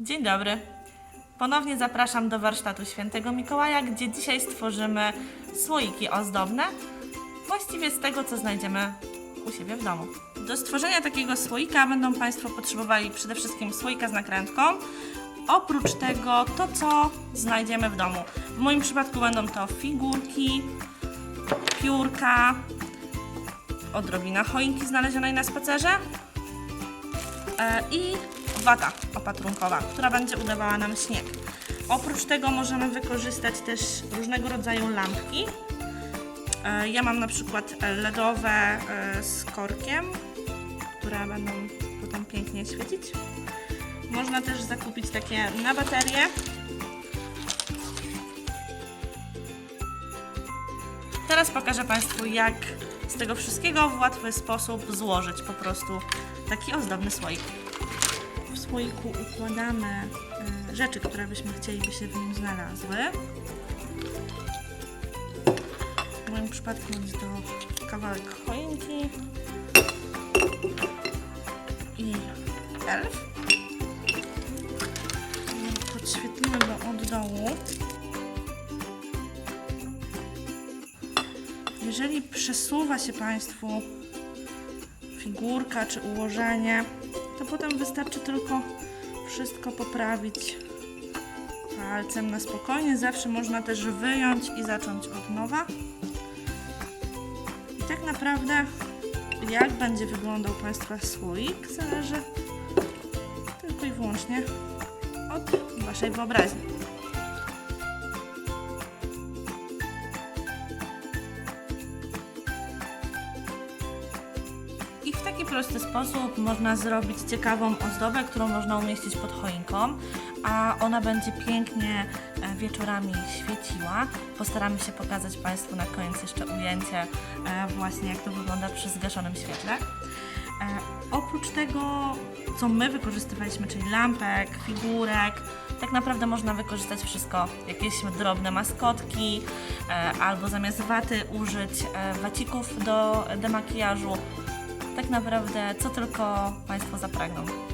Dzień dobry. Ponownie zapraszam do warsztatu Świętego Mikołaja, gdzie dzisiaj stworzymy słoiki ozdobne, właściwie z tego, co znajdziemy u siebie w domu. Do stworzenia takiego słoika będą Państwo potrzebowali przede wszystkim słoika z nakrętką. Oprócz tego to, co znajdziemy w domu. W moim przypadku będą to figurki, piórka, odrobina choinki znalezionej na spacerze, E, i wata opatrunkowa, która będzie udawała nam śnieg. Oprócz tego możemy wykorzystać też różnego rodzaju lampki. E, Ja mam na przykład LEDowe e, z korkiem, które będą potem pięknie świecić. Można też zakupić takie na baterie. Teraz pokażę Państwu, jak z tego wszystkiego w łatwy sposób złożyć po prostu taki ozdobny słoik. W słoiku układamy e, rzeczy, które byśmy chcieli, by się w nim znalazły. W moim przypadku jest to kawałek choinki i elf. Podświetlimy go od dołu. Jeżeli przesuwa się Państwu figurka czy ułożenie, to potem wystarczy tylko wszystko poprawić palcem na spokojnie. Zawsze można też wyjąć i zacząć od nowa. I tak naprawdę jak będzie wyglądał Państwa słoik zależy tylko i wyłącznie od Waszej wyobraźni. W taki prosty sposób można zrobić ciekawą ozdobę, którą można umieścić pod choinką, a ona będzie pięknie e, wieczorami świeciła. Postaramy się pokazać Państwu na koniec jeszcze ujęcie e, właśnie jak to wygląda przy zgaszonym świetle. E, Oprócz tego, co my wykorzystywaliśmy, czyli lampek, figurek, tak naprawdę można wykorzystać wszystko, jakieś drobne maskotki, albo zamiast waty użyć wacików do demakijażu tak naprawdę co tylko Państwo zapragną.